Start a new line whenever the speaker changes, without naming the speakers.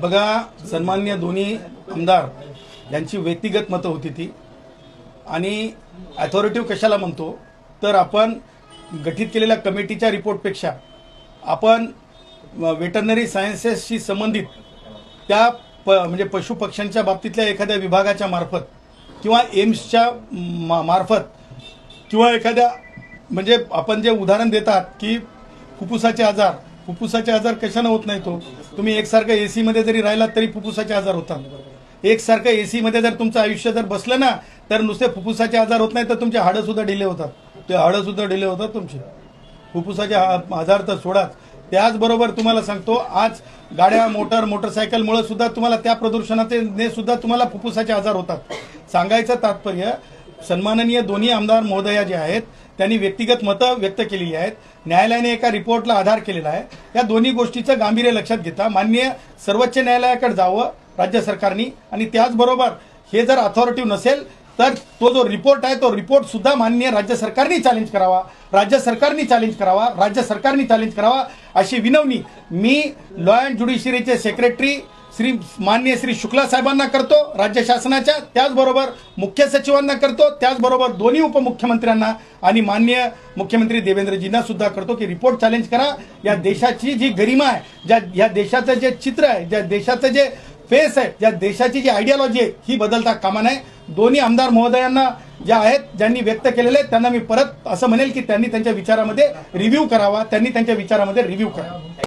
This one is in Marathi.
बघा सन्मान्य दोन्ही आमदार यांची व्यक्तिगत मतं होती ती. आणि अथॉरिटिव्ह कशाला म्हणतो? तर आपण गठीत केलेल्या कमिटीच्या रिपोर्टपेक्षा आपण वेटरनरी सायन्सेसशी संबंधित त्या प म्हणजे पशुपक्ष्यांच्या बाबतीतल्या एखाद्या विभागाच्या मार्फत किंवा एम्सच्या मा मार्फत किंवा एखाद्या म्हणजे आपण जे उदाहरण देतात की फुफ्फुसाचे आजार फुफ्फुसाचे आजार कशानं होत नाही तो? तुम्ही एकसारखं ए सीमध्ये जरी राहिलात तरी फुफ्फुसाचे आजार होतात. एकसारखं ए सीमध्ये जर तुमचं आयुष्य जर बसलं ना तर नुसते फुफ्फुसाचे आजार होत नाही तर तुमचे हाडं सुद्धा डिले होतात. ते हाडं सुद्धा डिले होतात तुमचे. फुफ्फुसाचे आजार तर सोडाच. त्याचबरोबर तुम्हाला सांगतो आज गाड्या मोटर मोटरसायकलमुळे सुद्धा तुम्हाला त्या प्रदूषणाचे ने सुद्धा तुम्हाला फुफ्फुसाचे आजार होतात. सांगायचं तात्पर्य सन्माननीय दोन्ही आमदार महोदया जे आहेत त्यांनी व्यक्तिगत मतं व्यक्त केलेली आहेत. न्यायालयाने एका रिपोर्टला आधार केलेला आहे. या दोन्ही गोष्टीचं गांभीर्य लक्षात घेता मान्य सर्वोच्च न्यायालयाकडे जावं राज्य सरकारनी. आणि त्याचबरोबर हे जर अथॉरिटिव्ह नसेल तर तो जो रिपोर्ट आहे तो रिपोर्ट सुद्धा मान्य राज्य सरकारने चॅलेंज करावा. राज्य सरकारने चॅलेंज करावा. राज्य सरकारने चॅलेंज करावा अशी विनवणी मी लॉ अँड ज्युडिशियरीचे सेक्रेटरी श्री मान्य श्री शुक्ला साहेबांना करतो राज्य शासनाच्या त्याचबरोबर मुख्य सचिवांना करतो त्याचबरोबर दोन्ही उपमुख्यमंत्र्यांना आणि मान्य मुख्यमंत्री देवेंद्रजींना सुद्धा करतो की रिपोर्ट चॅलेंज करा. या देशाची जी गरिमा आहे ज्या या देशाचं जे चित्र आहे ज्या देशाचं जे फेस आहे ज्या देशाची जी आयडियॉलॉजी आहे ही बदलता कामा नये. दोन्ही आमदार महोदयांना ज्या आहेत ज्यांनी व्यक्त केलेले आहेत त्यांना मी परत असं म्हणेल की त्यांनी त्यांच्या विचारामध्ये रिव्ह्यू करावा त्यांनी त्यांच्या विचारामध्ये रिव्ह्यू करावा.